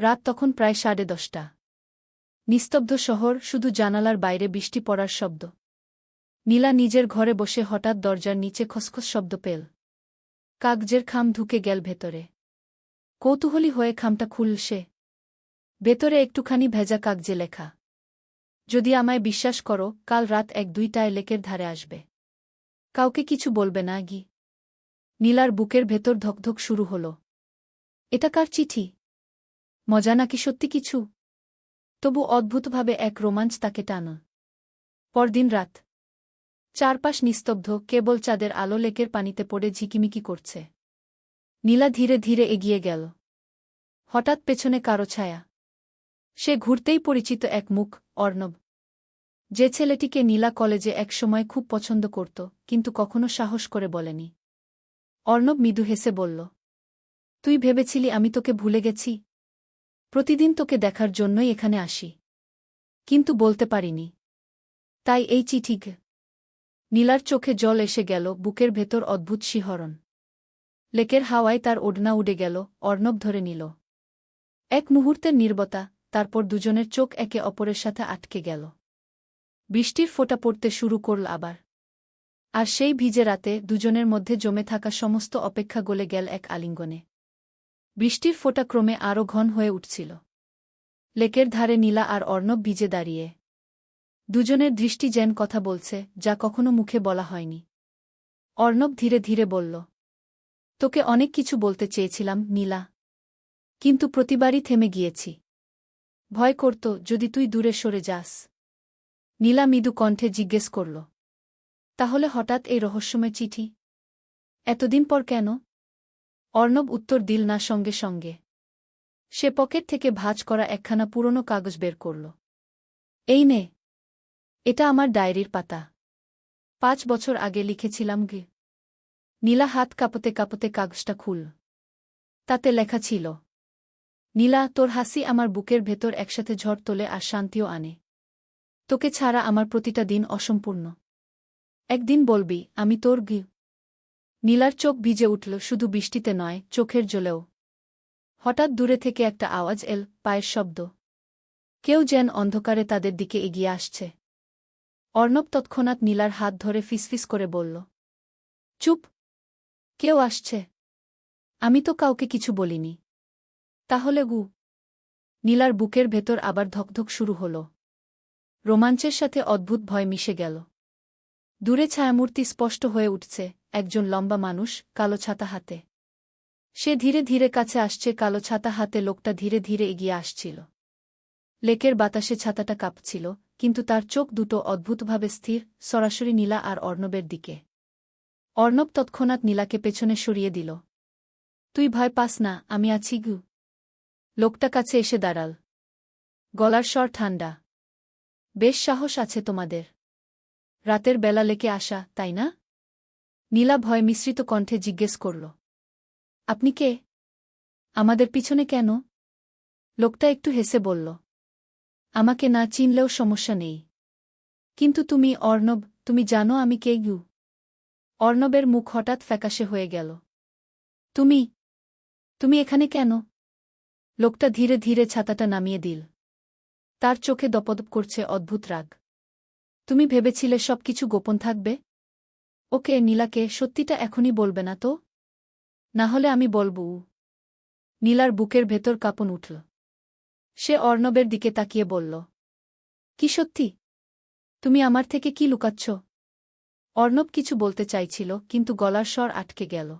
রাত তখন প্রায় সাড়ে দশটা। নিস্তব্ধ শহর, শুধু জানালার বাইরে বৃষ্টি পড়ার শব্দ। নীলা নিজের ঘরে বসে হঠাৎ দরজার নিচে খসখস শব্দ পেল। কাগজের খাম ঢুকে গেল ভেতরে। কৌতূহলী হয়ে খামটা খুলল সে ভেতরে একটুখানি ভেজা কাগজে লেখা। যদি আমায় বিশ্বাস করো, কাল রাত এক দুইটায় লেকের ধারে আসবে। কাউকে কিছু বলবে না, গি। নীলার বুকের ভেতর ধকধক শুরু হল। এটা কার চিঠি? মজা নাকি সত্যি কিছু? তবু অদ্ভুতভাবে এক রোমাঞ্চ তাকে টানা। পরদিন রাত। চারপাশ নিস্তব্ধ, কেবল চাঁদের আলো লেকের পানিতে পড়ে ঝিকিমিকি করছে। নীলা ধীরে ধীরে এগিয়ে গেল। হঠাৎ পেছনে কারও ছায়া। সে ঘুরতেই পরিচিত এক মুখ, অর্ণব। যে ছেলেটিকে নীলা কলেজে একসময় খুব পছন্দ করত, কিন্তু কখনো সাহস করে বলেনি। অর্ণব মৃদু হেসে বলল, তুই ভেবেছিলি আমি তোকে ভুলে গেছি? প্রতিদিন তোকে দেখার জন্যই এখানে আসি। কিন্তু বলতে পারিনি। তাই এই চিঠি নীলার চোখে জল এসে গেল, বুকের ভেতর অদ্ভুত শিহরণ। লেকের হাওয়ায় তার ওড়না উড়ে গেল, অর্ণব ধরে নিল। এক মুহূর্তের নির্বতা, তারপর দুজনের চোখ একে অপরের সাথে আটকে গেল। বৃষ্টির ফোঁটা পড়তে শুরু করল আবার। আর সেই ভিজে রাতে দুজনের মধ্যে জমে থাকা সমস্ত অপেক্ষা গলে গেল এক আলিঙ্গনে। বৃষ্টির ফোঁটা ক্রমে আরও ঘন হয়ে উঠছিল। লেকের ধারে নীলা আর অর্ণব ভিজে দাঁড়িয়ে। দুজনের দৃষ্টি যেন কথা বলছে, যা কখনো মুখে বলা হয়নি। অর্ণব ধীরে ধীরে বলল, তোকে অনেক কিছু বলতে চেয়েছিলাম, নীলা। কিন্তু প্রতিবারই থেমে গিয়েছি। ভয় করত, যদি তুই দূরে সরে যাস নীলা মৃদু কণ্ঠে জিজ্ঞেস করল, তাহলে হঠাৎ এই রহস্যময় চিঠি? এতদিন পর কেন? অর্ণব উত্তর দিল না সঙ্গে সঙ্গে। সে পকেট থেকে ভাঁজ করা একখানা পুরনো কাগজ বের করল। এই নে। এটা আমার ডায়েরির পাতা। পাঁচ বছর আগে লিখেছিলাম গে। নীলা হাত কাঁপতে কাঁপতে কাগজটা খুল। তাতে লেখা ছিল, নীলা, তোর হাসি আমার বুকের ভেতর একসাথে ঝড় তোলে আর শান্তিও আনে। তোকে ছাড়া আমার প্রতিটা দিন অসম্পূর্ণ। একদিন বলবি, আমি তোর গি নীলার চোখ ভিজে উঠল, শুধু বৃষ্টিতে নয়, চোখের জলেও। হঠাৎ দূরে থেকে একটা আওয়াজ এল, পায়ের শব্দ। কেউ যেন অন্ধকারে তাদের দিকে এগিয়ে আসছে। অর্ণব তৎক্ষণাৎ নীলার হাত ধরে ফিসফিস করে বলল, চুপ! কেউ আসছে। আমি তো কাউকে কিছু বলিনি। তাহলে গু নীলার বুকের ভেতর আবার ধকধক শুরু হল। রোমাঞ্চের সাথে অদ্ভুত ভয় মিশে গেল। দূরে ছায়ামূর্তি স্পষ্ট হয়ে উঠছে, একজন লম্বা মানুষ, কালো ছাতা হাতে। সে ধীরে ধীরে কাছে আসছে, কালো ছাতা হাতে লোকটা ধীরে ধীরে এগিয়ে আসছিল। লেকের বাতাসে ছাতাটা কাঁপছিল, কিন্তু তার চোখ দুটো অদ্ভুতভাবে স্থির, সরাসরি নীলা আর অর্ণবের দিকে। অর্ণব তৎক্ষণাৎ নীলাকে পেছনে সরিয়ে দিল। তুই ভয় পাস না, আমি আছি গু। লোকটা কাছে এসে দাঁড়াল। গলার স্বর ঠান্ডা। বেশ সাহস আছে তোমাদের। রাতের বেলা লেকে আসা, তাই না? নীলা ভয় মিশ্রিত কণ্ঠে জিজ্ঞেস করল। আপনি কে? আমাদের পিছনে কেন? লোকটা একটু হেসে বলল। আমাকে না চিনলেও সমস্যা নেই। কিন্তু তুমি অর্ণব, তুমি জানো আমি কে গু অর্ণবের মুখ হঠাৎ ফ্যাকাশে হয়ে গেল। তুমি? তুমি এখানে কেন? লোকটা ধীরে ধীরে ছাতাটা নামিয়ে দিল। তার চোখে দপদপ করছে অদ্ভুত রাগ। তুমি ভেবেছিলে সব কিছু গোপন থাকবে? ওকে, নীলাকে, সত্যিটা এখনই বলবে না তো? না হলে আমি বলব। নীলার বুকের ভেতর কাঁপন উঠল। সে অর্ণবের দিকে তাকিয়ে বলল, কি সত্যি? তুমি আমার থেকে কি লুকাচ্ছ? অর্ণব কিছু বলতে চাইছিল, কিন্তু গলার স্বর আটকে গেল।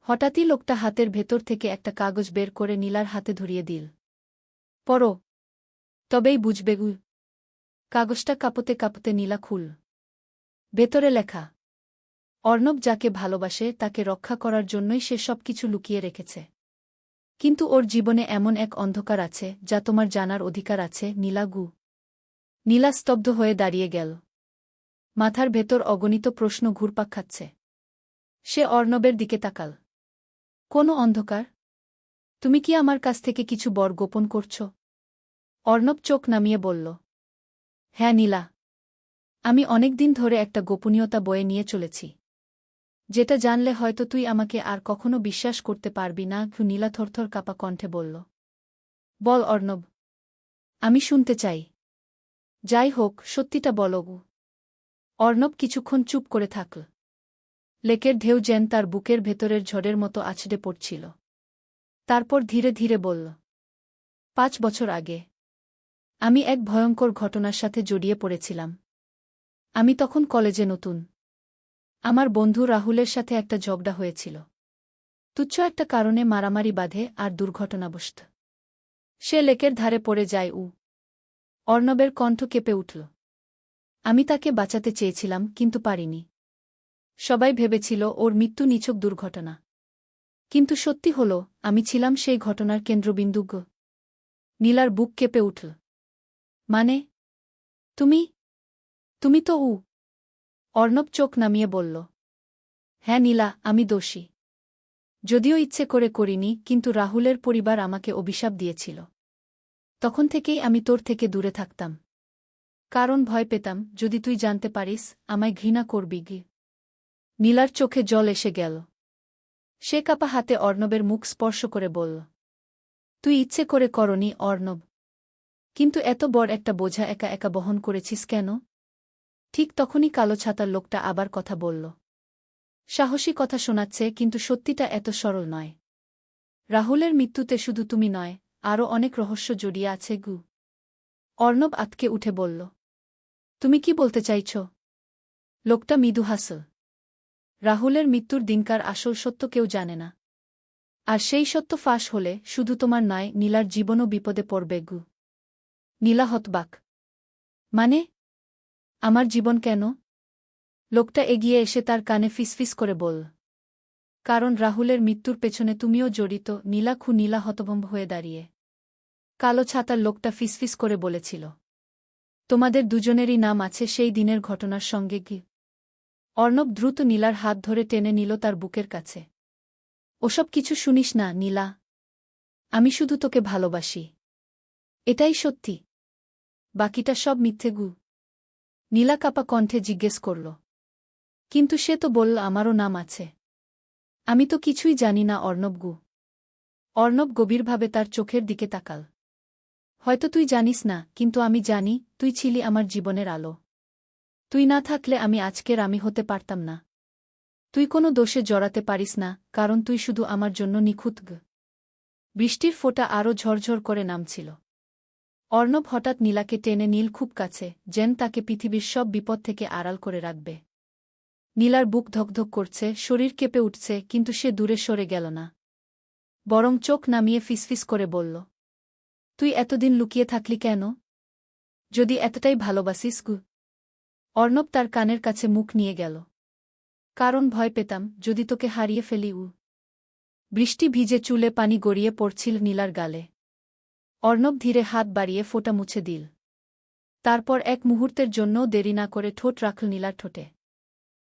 হঠাৎই লোকটা হাতের ভেতর থেকে একটা কাগজ বের করে নীলার হাতে ধরিয়ে দিল। পড়ো। তবেই বুঝবে কাগজটা কাঁপতে কাঁপতে নীলা খুল। ভেতরে লেখা, অর্ণব যাকে ভালোবাসে তাকে রক্ষা করার জন্যই সে সব কিছু লুকিয়ে রেখেছে। কিন্তু ওর জীবনে এমন এক অন্ধকার আছে যা তোমার জানার অধিকার আছে, নীলা গু। নীলা স্তব্ধ হয়ে দাঁড়িয়ে গেল। মাথার ভেতর অগণিত প্রশ্ন ঘুরপাক খাচ্ছে। সে অর্ণবের দিকে তাকাল। কোনো অন্ধকার? তুমি কি আমার কাছ থেকে কিছু বর গোপন করছ? অর্ণব চোখ নামিয়ে বলল হ্যাঁ নীলা। আমি অনেকদিন ধরে একটা গোপনীয়তা বয়ে নিয়ে চলেছি। যেটা জানলে হয়তো তুই আমাকে আর কখনো বিশ্বাস করতে পারবি না, ঘু নীলা থরথর কাপা কণ্ঠে বলল। বল, অর্ণব। আমি শুনতে চাই। যাই হোক, সত্যিটা বলো গু। অর্ণব কিছুক্ষণ চুপ করে থাকল লেকের ঢেউ যেন তার বুকের ভেতরের ঝড়ের মতো আছড়ে পড়ছিল। তারপর ধীরে ধীরে বলল, পাঁচ বছর আগে আমি এক ভয়ঙ্কর ঘটনার সাথে জড়িয়ে পড়েছিলাম। আমি তখন কলেজে নতুন। আমার বন্ধু রাহুলের সাথে একটা ঝগড়া হয়েছিল। তুচ্ছ একটা কারণে মারামারি বাঁধে আর দুর্ঘটনাবশত। সে লেকের ধারে পড়ে যায় উ। অর্ণবের কণ্ঠ কেঁপে উঠল। আমি তাকে বাঁচাতে চেয়েছিলাম, কিন্তু পারিনি। সবাই ভেবেছিল ওর মৃত্যু নিছক দুর্ঘটনা। কিন্তু সত্যি হল, আমি ছিলাম সেই ঘটনার কেন্দ্রবিন্দু গ। নীলার বুক কেঁপে উঠল। মানে? তুমি? তুমি তো উ। অর্ণব চোখ নামিয়ে বলল হ্যাঁ নীলা, আমি দোষী। যদিও ইচ্ছে করে করিনি, কিন্তু রাহুলের পরিবার আমাকে অভিশাপ দিয়েছিল। তখন থেকেই আমি তোর থেকে দূরে থাকতাম। কারণ ভয় পেতাম, যদি তুই জানতে পারিস, আমায় ঘৃণা করবি গি। নীলার চোখে জল এসে গেল। সে কাপা হাতে অর্ণবের মুখ স্পর্শ করে বলল, তুই ইচ্ছে করে করনি, অর্ণব। কিন্তু এত বড় একটা বোঝা একা একা বহন করেছিস কেন? ঠিক তখনই কালো ছাতার লোকটা আবার কথা বলল। সাহসী কথা শোনাচ্ছে, কিন্তু সত্যিটা এত সরল নয়। রাহুলের মৃত্যুতে শুধু তুমি নয় আরও অনেক রহস্য জড়িয়ে আছে গু। অর্ণব আতকে উঠে বলল, তুমি কি বলতে চাইছ? লোকটা মৃদু হাসল, রাহুলের মৃত্যুর দিনকার আসল সত্য কেউ জানে না। আর সেই সত্য ফাঁস হলে শুধু তোমার নয়, নীলার জীবনও বিপদে পড়বে গু। নীলা হতবাক মানে? আমার জীবন কেন? লোকটা এগিয়ে এসে তার কানে ফিসফিস করে বল। কারণ রাহুলের মৃত্যুর পেছনে তুমিও জড়িত নীলা খু নীলা হতভম্ব হয়ে দাঁড়িয়ে। কালো ছাতার লোকটা ফিসফিস করে বলেছিল। তোমাদের দুজনেরই নাম আছে সেই দিনের ঘটনার সঙ্গে কি? অর্ণব দ্রুত নীলার হাত ধরে টেনে নিল তার বুকের কাছে। ওসব কিছু শুনিস না, নীলা। আমি শুধু তোকে ভালোবাসি। এটাই সত্যি। বাকিটা সব মিথ্যে গু। নীলা কাপা কণ্ঠে জিজ্ঞেস করল, কিন্তু সে তো বলল আমারও নাম আছে। আমি তো কিছুই জানি না, অর্ণব গু। অর্ণব গভীরভাবে তার চোখের দিকে তাকাল। হয়তো তুই জানিস না, কিন্তু আমি জানি, তুই ছিলি আমার জীবনের আলো। তুই না থাকলে আমি আজকের আমি হতে পারতাম না। তুই কোনো দোষে জড়াতে পারিস না, কারণ তুই শুধু আমার জন্য নিখুঁত বৃষ্টির ফোঁটা আরও ঝরঝর করে নামছিল। অর্ণব হঠাৎ নীলাকে টেনে নীল খুব কাছে, যেন তাকে পৃথিবীর সব বিপদ থেকে আড়াল করে রাখবে। নীলার বুক ধকধক করছে, শরীর কেঁপে উঠছে, কিন্তু সে দূরে সরে গেল না। বরং চোখ নামিয়ে ফিসফিস করে বলল, তুই এতদিন লুকিয়ে থাকলি কেন? যদি এতটাই ভালোবাসিস গু অর্ণব তার কানের কাছে মুখ নিয়ে গেল, কারণ ভয় পেতাম, যদি তোকে হারিয়ে ফেলি উ বৃষ্টি ভিজে চুলে পানি গড়িয়ে পড়ছিল নীলার গালে। অর্ণব ধীরে হাত বাড়িয়ে ফোঁটা মুছে দিল। তারপর এক মুহূর্তের জন্যও দেরি না করে ঠোঁট রাখল নীলার ঠোঁটে।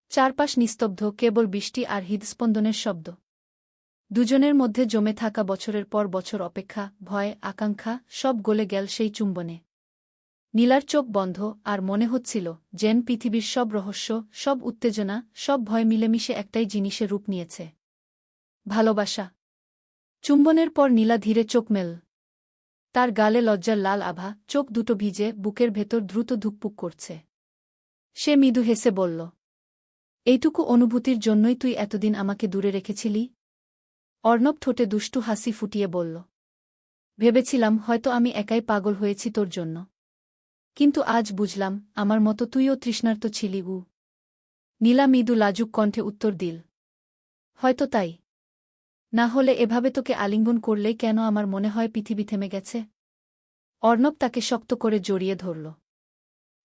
চারপাশ নিস্তব্ধ, কেবল বৃষ্টি আর হৃদস্পন্দনের শব্দ। দুজনের মধ্যে জমে থাকা বছরের পর বছর অপেক্ষা, ভয়, আকাঙ্ক্ষা, সব গলে গেল সেই চুম্বনে। নীলার চোখ বন্ধ আর মনে হচ্ছিল যেন পৃথিবীর সব রহস্য, সব উত্তেজনা, সব ভয় মিলেমিশে একটাই জিনিসে রূপ নিয়েছে। ভালোবাসা। চুম্বনের পর নীলা ধীরে চোখ মেল তার গালে লজ্জার লাল আভা, চোখ দুটো ভিজে, বুকের ভেতর দ্রুত ধুকপুক করছে। সে মৃদু হেসে বলল, এইটুকু অনুভূতির জন্যই তুই এতদিন আমাকে দূরে রেখেছিলি? অর্ণব ঠোঁটে দুষ্টু হাসি ফুটিয়ে বলল, ভেবেছিলাম হয়তো আমি একাই পাগল হয়েছি তোর জন্য। কিন্তু আজ বুঝলাম, আমার মতো তুইও তৃষ্ণার্ত ছিলি উ নীলা মৃদু লাজুক কণ্ঠে উত্তর দিল, হয়তো তাই। না হলে এভাবে তোকে আলিঙ্গন করলেই কেন আমার মনে হয় পৃথিবী থেমে গেছে? অর্ণব তাকে শক্ত করে জড়িয়ে ধরল।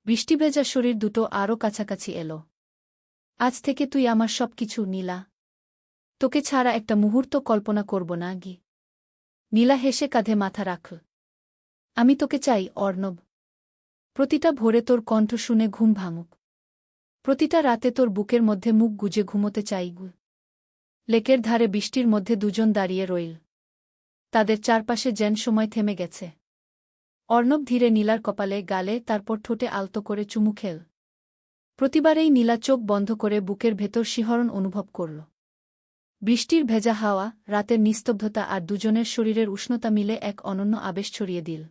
বৃষ্টিভেজা শরীর দুটো আরও কাছাকাছি এলো। আজ থেকে তুই আমার সব কিছু নীলা। তোকে ছাড়া একটা মুহূর্ত কল্পনা করব না গি নীলা হেসে কাঁধে মাথা রাখল আমি তোকে চাই, অর্ণব। প্রতিটা ভোরে তোর কণ্ঠ শুনে ঘুম ভাঙুক। প্রতিটা রাতে তোর বুকের মধ্যে মুখ গুজে ঘুমোতে চাই, গু। লেকের ধারে বৃষ্টির মধ্যে দুজন দাঁড়িয়ে রইল। তাদের চারপাশে যেন সময় থেমে গেছে। অর্ণব ধীরে নীলার কপালে গালে, তারপর ঠোঁটে আলতো করে চুমু খেল। প্রতিবারেই নীলা চোখ বন্ধ করে বুকের ভেতর শিহরণ অনুভব করল। বৃষ্টির ভেজা হাওয়া, রাতের নিস্তব্ধতা আর দুজনের শরীরের উষ্ণতা মিলে এক অনন্য আবেশ ছড়িয়ে দিল।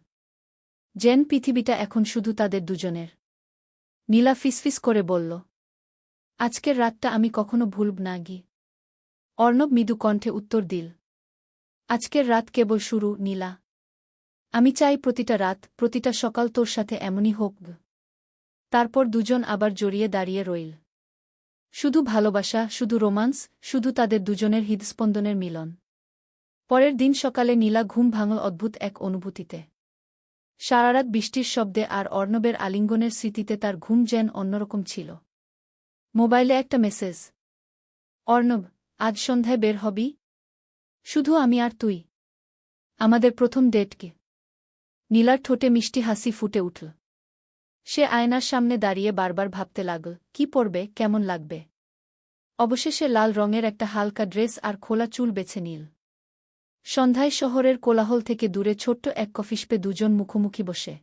জেন পৃথিবীটা এখন শুধু তাদের দুজনের। নীলা ফিসফিস করে বলল, আজকের রাতটা আমি কখনো ভুলব না, গি। অর্ণব মৃদু কণ্ঠে উত্তর দিল, আজকের রাত কেবল শুরু, নীলা। আমি চাই প্রতিটা রাত, প্রতিটা সকাল তোর সাথে এমনই হোক তারপর দুজন আবার জড়িয়ে দাঁড়িয়ে রইল। শুধু ভালোবাসা, শুধু রোমান্স, শুধু তাদের দুজনের হৃদস্পন্দনের মিলন। পরের দিন সকালে নীলা ঘুম ভাঙল অদ্ভুত এক অনুভূতিতে। সারারাত বৃষ্টির শব্দে আর অর্ণবের আলিঙ্গনের স্মৃতিতে তার ঘুম যেন অন্যরকম ছিল। মোবাইলে একটা মেসেজ, অর্ণব আজ সন্ধ্যায় বের হবি? শুধু আমি আর তুই। আমাদের প্রথম ডেটকে। নীলার ঠোঁটে মিষ্টি হাসি ফুটে উঠল। সে আয়নার সামনে দাঁড়িয়ে বারবার ভাবতে লাগল, কি পরবে, কেমন লাগবে? অবশেষে লাল রঙের একটা হালকা ড্রেস আর খোলা চুল বেছে নীল। সন্ধ্যায় শহরের কোলাহল থেকে দূরে ছোট্ট এক কফিসপে দুজন মুখোমুখি বসে।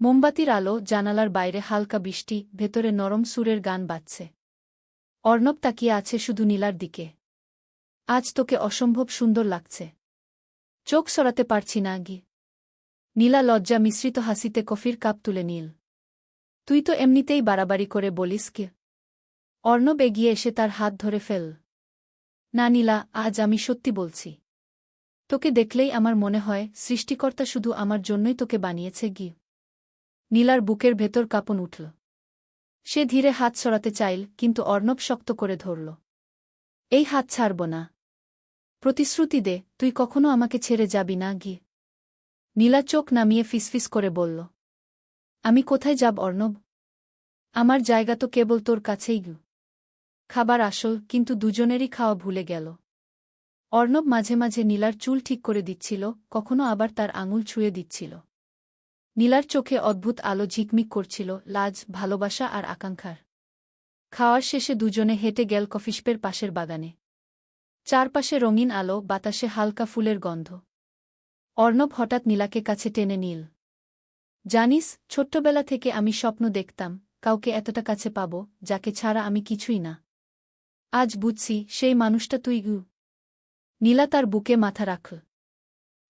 মোমবাতির আলো জানালার বাইরে হালকা বৃষ্টি, ভেতরে নরম সুরের গান বাজছে। অর্ণব তাকিয়ে আছে শুধু নীলার দিকে। আজ তোকে অসম্ভব সুন্দর লাগছে। চোখ সরাতে পারছি না গি নীলা লজ্জা মিশ্রিত হাসিতে কফির কাপ তুলে নীল। তুই তো এমনিতেই বাড়াবাড়ি করে বলিস কে। অর্ণব এগিয়ে এসে তার হাত ধরে ফেল। না নীলা, আজ আমি সত্যি বলছি। তোকে দেখলেই আমার মনে হয় সৃষ্টিকর্তা শুধু আমার জন্যই তোকে বানিয়েছে গি নীলার বুকের ভেতর কাঁপন উঠল। সে ধীরে হাত সরাতে চাইল, কিন্তু অর্ণব শক্ত করে ধরল। এই হাত ছাড়ব না। প্রতিশ্রুতি দে, তুই কখনো আমাকে ছেড়ে যাবি না গিয়ে নীলা চোখ নামিয়ে ফিসফিস করে বলল, আমি কোথায় যাব, অর্ণব? আমার জায়গা তো কেবল তোর কাছেই, গু। খাবার আসল, কিন্তু দুজনেরই খাওয়া ভুলে গেল। অর্ণব মাঝে মাঝে নীলার চুল ঠিক করে দিচ্ছিল, কখনো আবার তার আঙুল ছুঁয়ে দিচ্ছিল। নীলার চোখে অদ্ভুত আলো ঝিকমিক করছিল, লাজ, ভালোবাসা আর আকাঙ্ক্ষার। খাওয়ার শেষে দুজনে হেঁটে গেল কফিস্পের পাশের বাগানে। চারপাশে রঙিন আলো, বাতাসে হালকা ফুলের গন্ধ। অর্ণব হঠাৎ নীলাকে কাছে টেনে নীল। জানিস, ছোট্টবেলা থেকে আমি স্বপ্ন দেখতাম, কাউকে এতটা কাছে পাব, যাকে ছাড়া আমি কিছুই না। আজ বুঝছি, সেই মানুষটা তুই গু। নীলা তার বুকে মাথা রাখল।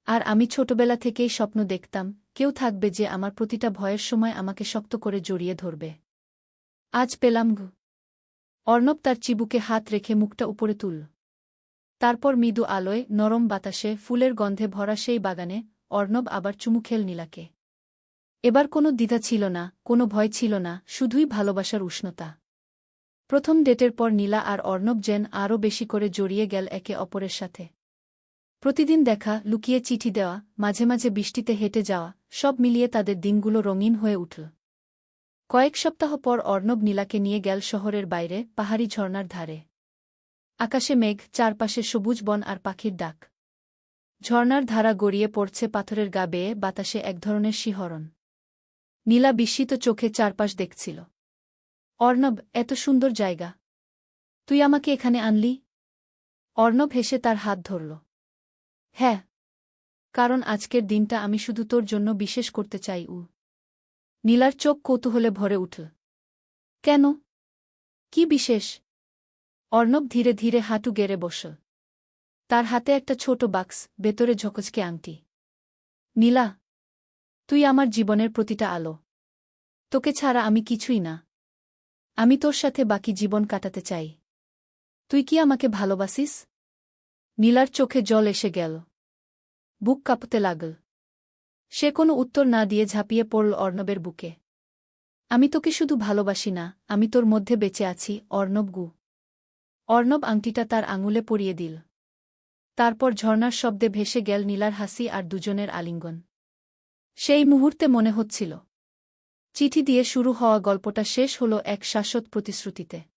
আর আমি ছোটবেলা থেকেই স্বপ্ন দেখতাম কেউ থাকবে যে আমার প্রতিটা ভয়ের সময় আমাকে শক্ত করে জড়িয়ে ধরবে। আজ পেলাম গু। অর্ণব তার চিবুকে হাত রেখে মুখটা উপরে তুল তারপর মৃদু আলোয় নরম বাতাসে ফুলের গন্ধে ভরা সেই বাগানে অর্ণব আবার চুমু খেল নীলাকে। এবার কোনো দ্বিধা ছিল না, কোনো ভয় ছিল না, শুধুই ভালোবাসার উষ্ণতা। প্রথম ডেটের পর নীলা আর অর্ণব যেন আরও বেশি করে জড়িয়ে গেল একে অপরের সাথে। প্রতিদিন দেখা, লুকিয়ে চিঠি দেওয়া, মাঝে মাঝে বৃষ্টিতে হেঁটে যাওয়া সব মিলিয়ে তাদের দিনগুলো রঙিন হয়ে উঠল। কয়েক সপ্তাহ পর অর্ণব নীলাকে নিয়ে গেল শহরের বাইরে, পাহাড়ি ঝর্ণার ধারে। আকাশে মেঘ, চারপাশে সবুজ বন আর পাখির ডাক। ঝর্ণার ধারা গড়িয়ে পড়ছে পাথরের গা বেয়ে, বাতাসে এক ধরনের শিহরণ। নীলা বিস্মিত চোখে চারপাশ দেখছিল। অর্ণব, এত সুন্দর জায়গা। তুই আমাকে এখানে আনলি? অর্ণব হেসে তার হাত ধরল। হ্যাঁ কারণ আজকের দিনটা আমি শুধু তোর জন্য বিশেষ করতে চাই, উ। নীলার চোখ কৌতূহলে ভরে উঠল। কেন? কি বিশেষ? অর্ণব ধীরে ধীরে হাঁটু গেড়ে বসল। তার হাতে একটা ছোট বাক্স, ভেতরে ঝকচকে আংটি। নীলা, তুই আমার জীবনের প্রতিটা আলো। তোকে ছাড়া আমি কিছুই না। আমি তোর সাথে বাকি জীবন কাটাতে চাই। তুই কি আমাকে ভালোবাসিস? নীলার চোখে জল এসে গেল। বুক কাঁপতে লাগল। সে কোনো উত্তর না দিয়ে ঝাঁপিয়ে পড়ল অর্ণবের বুকে। আমি তোকে শুধু ভালোবাসি না, আমি তোর মধ্যে বেঁচে আছি, অর্ণব গু। অর্ণব আংটিটা তার আঙুলে পরিয়ে দিল। তারপর ঝর্নার শব্দে ভেসে গেল নীলার হাসি আর দুজনের আলিঙ্গন। সেই মুহূর্তে মনে হচ্ছিল। চিঠি দিয়ে শুরু হওয়া গল্পটা শেষ হল এক শাশ্বত প্রতিশ্রুতিতে।